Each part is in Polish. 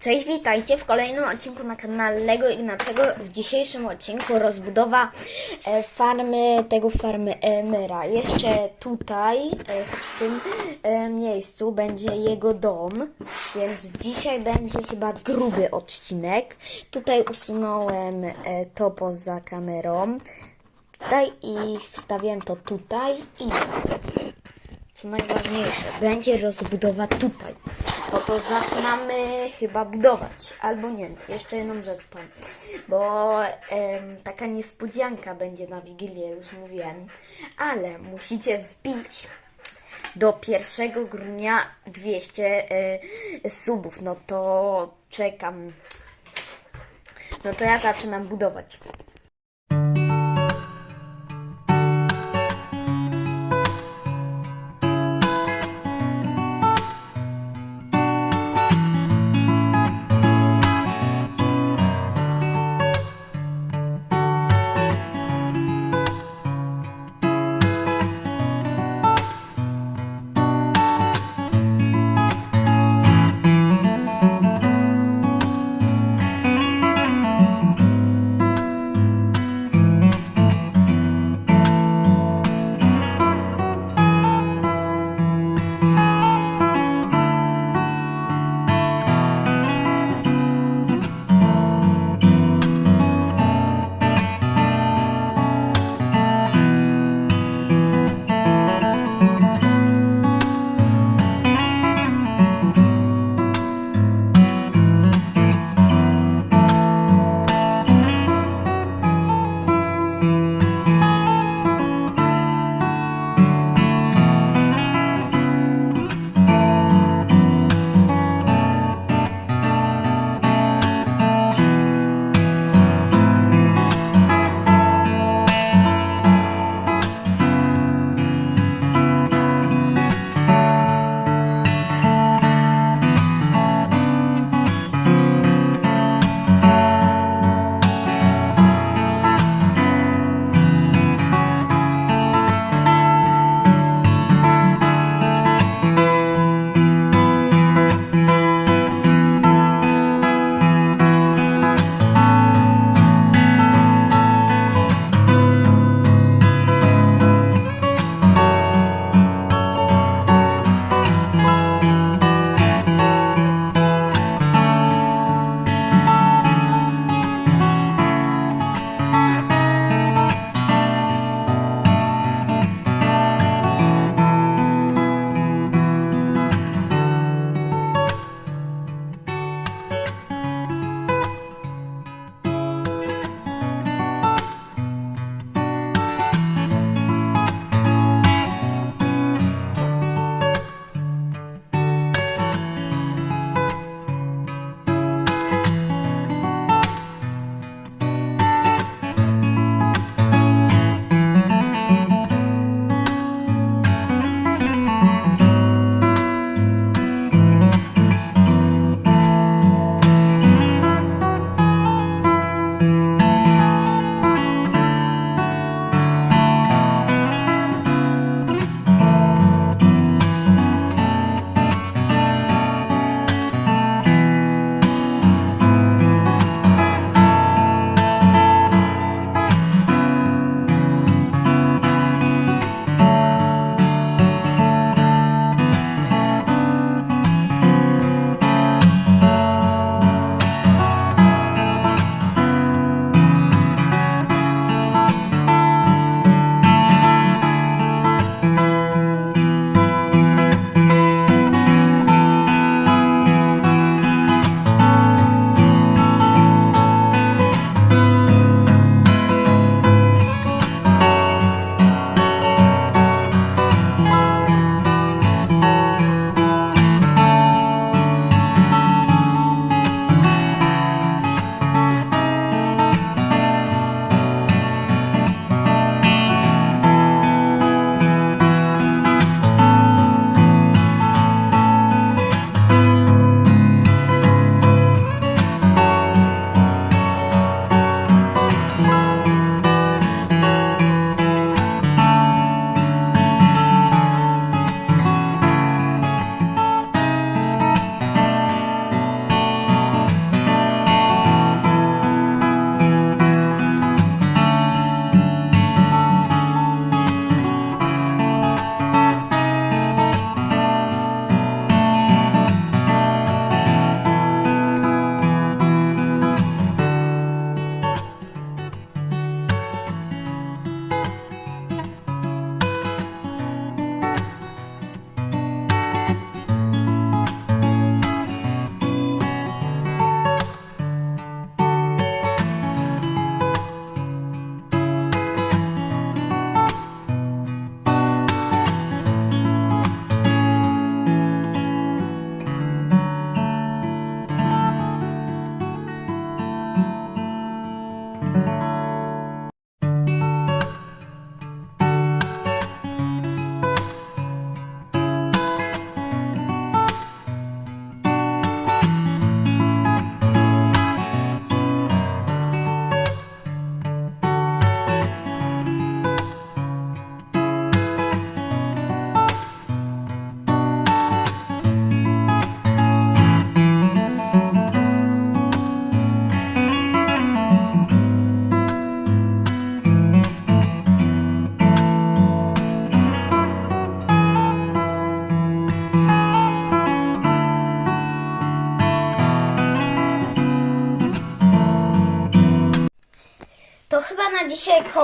Cześć, witajcie w kolejnym odcinku na kanale Lego Ignacego. W dzisiejszym odcinku rozbudowa e, farmy, tego farmy Emera. Jeszcze tutaj, e, w tym e, miejscu będzie jego dom, więc dzisiaj będzie chyba gruby odcinek. Tutaj usunąłem to poza kamerą. Tutaj i wstawiłem to tutaj i co najważniejsze, będzie rozbudowa tutaj. Oto zaczynamy chyba budować. Albo nie, jeszcze jedną rzecz powiem. Bo em, taka niespodzianka będzie na Wigilię, już mówiłem. Ale musicie wbić do 1 grudnia 200 e, subów. No to czekam. No to ja zaczynam budować.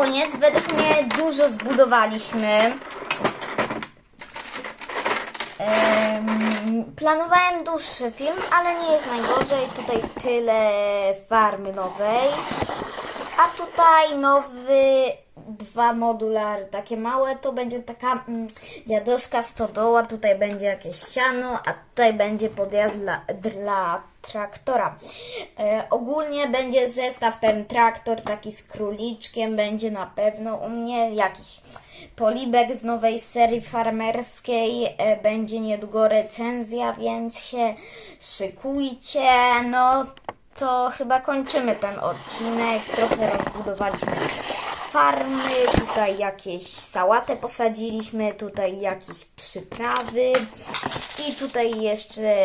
Koniec. Według mnie dużo zbudowaliśmy. Em, planowałem dłuższy film, ale nie jest najgorzej. Tutaj tyle farmy nowej. A tutaj nowy, dwa modulary. Takie małe, to będzie taka mm, dziadowska stodoła, tutaj będzie jakieś siano, a tutaj będzie podjazd dla, dla traktora. E, ogólnie będzie zestaw ten traktor taki z króliczkiem, będzie na pewno u mnie jakiś polibek z nowej serii farmerskiej, e, będzie niedługo recenzja, więc się szykujcie, no to chyba kończymy ten odcinek. Trochę rozbudowaliśmy farmy, tutaj jakieś sałatę posadziliśmy, tutaj jakieś przyprawy i tutaj jeszcze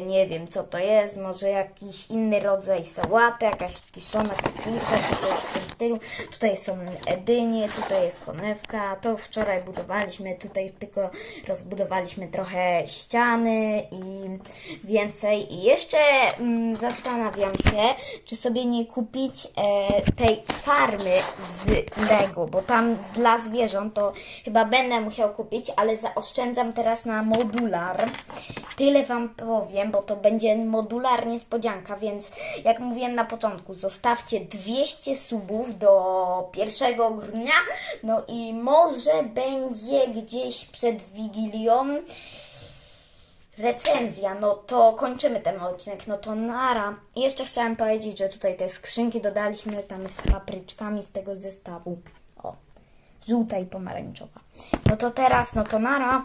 nie wiem co to jest, może jakiś inny rodzaj sałaty, jakaś kiszona kapusta czy coś stylu. Tutaj są dynie, tutaj jest konewka, to wczoraj budowaliśmy, tutaj tylko rozbudowaliśmy trochę ściany i więcej. I jeszcze mm, zastanawiam się, czy sobie nie kupić e, tej farmy z Lego, bo tam dla zwierząt to chyba będę musiał kupić, ale zaoszczędzam teraz na modular. Tyle Wam powiem, bo to będzie modular niespodzianka, więc jak mówiłem na początku, zostawcie 200 subów do 1 grudnia, no i może będzie gdzieś przed Wigilią recenzja, no to kończymy ten odcinek, no to nara. I jeszcze chciałem powiedzieć, że tutaj te skrzynki dodaliśmy tam z papryczkami z tego zestawu. O, żółta i pomarańczowa. No to teraz, no to nara.